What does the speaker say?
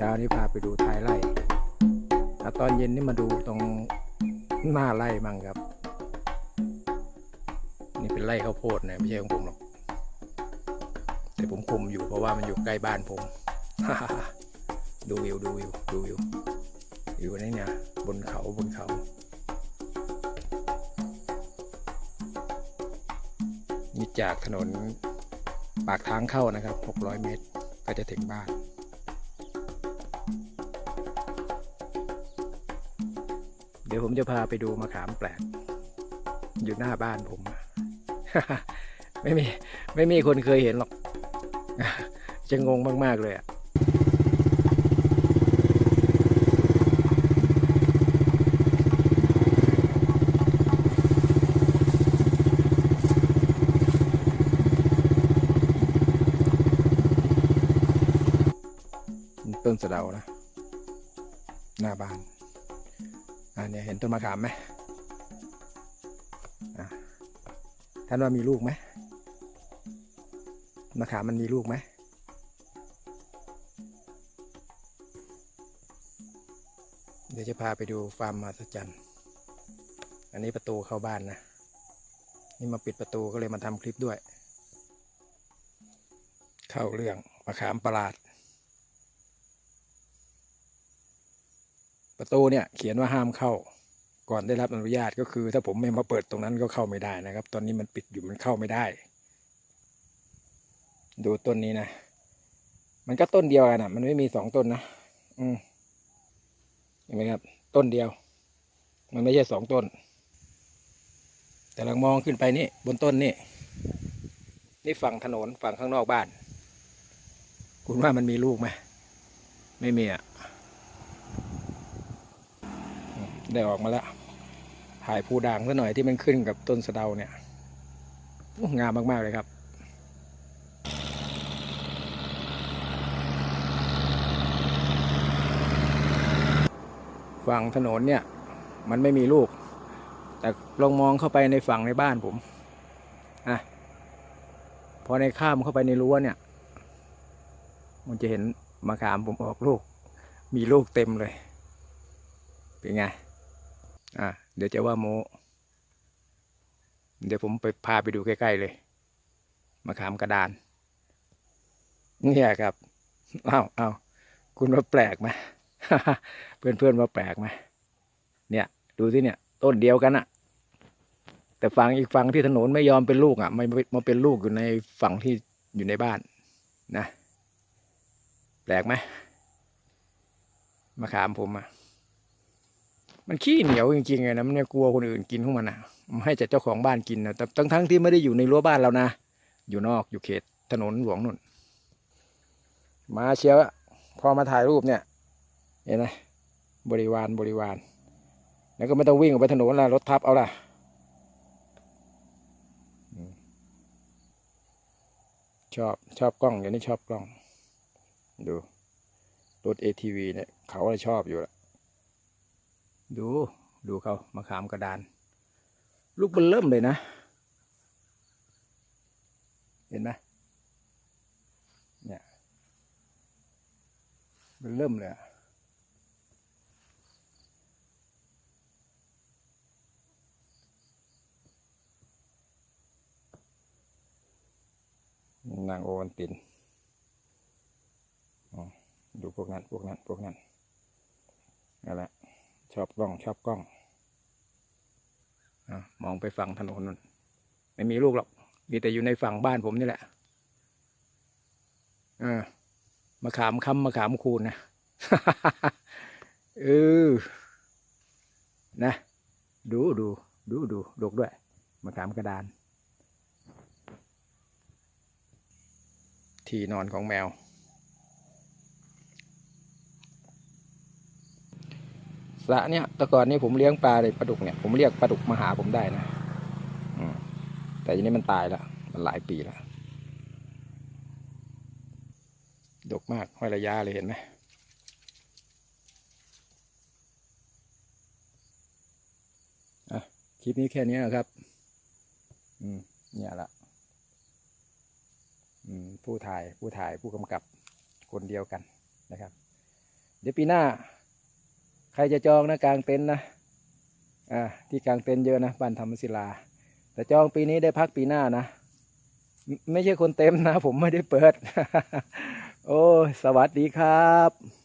ช้านี้พาไปดูท้ายไร่แล้วตอนเย็นนี่มาดูตรงหน้าไร่มั่งครับ นี่เป็นไร่ข้าวโพดนะไม่ใช่ของผมหรอก แต่ผมคุมอยู่เพราะว่ามันอยู่ใกล้บ้านผม ดูวิวดูวิวดูวิวอยู่นี่เนี่ยบนเขาบนเขานี่จากถนนปากทางเข้านะครับ 600 เมตร ก็จะถึงบ้าน เดี๋ยวผมจะพาไปดูมะขามแปลก อยู่หน้าบ้านผม ไม่มี ไม่มีคนเคยเห็นหรอก จะงงมาก ๆ เลยอะต้นสะเดานะ หน้าบ้าน อ่าเนี่ยเห็นต้นมะขามไหมท่านว่ามีลูกไหมมะขามมันมีลูกไหมเดี๋ยวจะพาไปดูฟาร์มมหัศจรรย์อันนี้ประตูเข้าบ้านนะ นี่มาปิดประตูก็เลยมาทำคลิปด้วย เข้าเรื่องมะขามประหลาด ประตูเนี่ยเขียนว่าห้ามเข้า ก่อนได้รับอนุญาตก็คือ ถ้าผมไม่มาเปิดตรงนั้นก็เข้าไม่ได้นะครับ ตอนนี้มันปิดอยู่มันเข้าไม่ได้ ดูต้นนี้นะ มันก็ต้นเดียวกันนะมันไม่มีสองต้นนะอืมเห็นไหมครับ ต้นเดียว มันไม่ใช่สองต้น แต่เรามองขึ้นไปนี่บนต้นนี่นี่ฝั่งถนนฝั่งข้างนอกบ้าน คุณว่ามันมีลูกไหมไม่มีอะ ได้ออกมาแล้ว ถ่ายภูด่างซะหน่อยที่มันขึ้นกับต้นสะเดาเนี่ยงามมาก ๆ เลยครับฝั่งถนนเนี่ย มันไม่มีลูก แต่ลองมองเข้าไปในฝั่งในบ้านผมอะพอในข้ามเข้าไปในรั้วเนี่ย มันจะเห็นมะขามผมออกลูก มีลูกเต็มเลย เป็นไง อะเดี๋ยวจะว่าโม เดี๋ยวผมไปพาไปดูใกล้ๆเลยมะขามกระดาน เนี่ยครับอ้าวอ้าวคุณว่าแปลกไหมเพื่อนๆว่าแปลกไหมเนี่ย ดูสิเนี่ย ต้นเดียวกันอะแต่ฝั่งอีกฝั่งที่ถนนไม่ยอมเป็นลูกอะไม่มาเป็นลูกอยู่ในฝั่งที่อยู่ในบ้านนะ แปลกไหมมะขามผมอะ มันขี้เหนียวจริงๆไงนะมันเนี่ยกลัวคนอื่นกินของมันอะมันให้แต่เจ้าของบ้านกินนะแต่ทั้งทั้งๆที่ไม่ได้อยู่ในรั้วบ้านเรานะ อยู่นอกอยู่เขตถนนหลวงนุ่น มาเชียวอะพอมาถ่ายรูปเนี่ย เห็นไหมบริวารบริวาร แล้วก็ไม่ต้องวิ่งออกไปถนนละรถทับเอาล่ะชอบชอบกล้องอย่างนี้ชอบกล้อง ดูรถ ATV เนี่ยเขาเลยชอบอยู่ละ ดูดูเขามาขามกระดาน ลูกมันเริ่มเลยนะ เห็นไหมเนี่ยมันเริ่มเลยนางโอวันตินอ๋อดูพวกนั้น พวกนั้น พวกนั้นนั่นแหละ ชอบกล้อง ชอบกล้องอมองไปฝั่งถนนนั่นไม่มีลูกหรอก มีแต่อยู่ในฝั่งบ้านผมนี่แหละเออมาขามคำมาขามคูณนะเออนะ ดูดูดูดูดกด้วยมาขามกระดาน ที่นอนของแมว ระเนี่ยแต่ก่อนนี้ผมเลี้ยงปลาเลยปลาดุกเนี่ยผมเรียกปลาดุกมาหาผมได้นะอืมแต่ทีนี้มันตายแล้วมันหลายปีแล้วดกมากห้อยระยะเลยเห็นไหมอะคลิปนี้แค่นี้นะครับ อืม เนี่ยละอืม ผู้ถ่าย ผู้ถ่าย ผู้กำกับ คนเดียวกันนะครับ เดี๋ยวปีหน้า ใครจะจองนะกลางเต็นท์นะอ่าที่กลางเต็นท์เยอะนะบ้านธรรมศิลา แต่จองปีนี้ได้พักปีหน้านะ ไม่ไม่ใช่คนเต็มนะ ผมไม่ได้เปิด โอ้ยสวัสดีครับ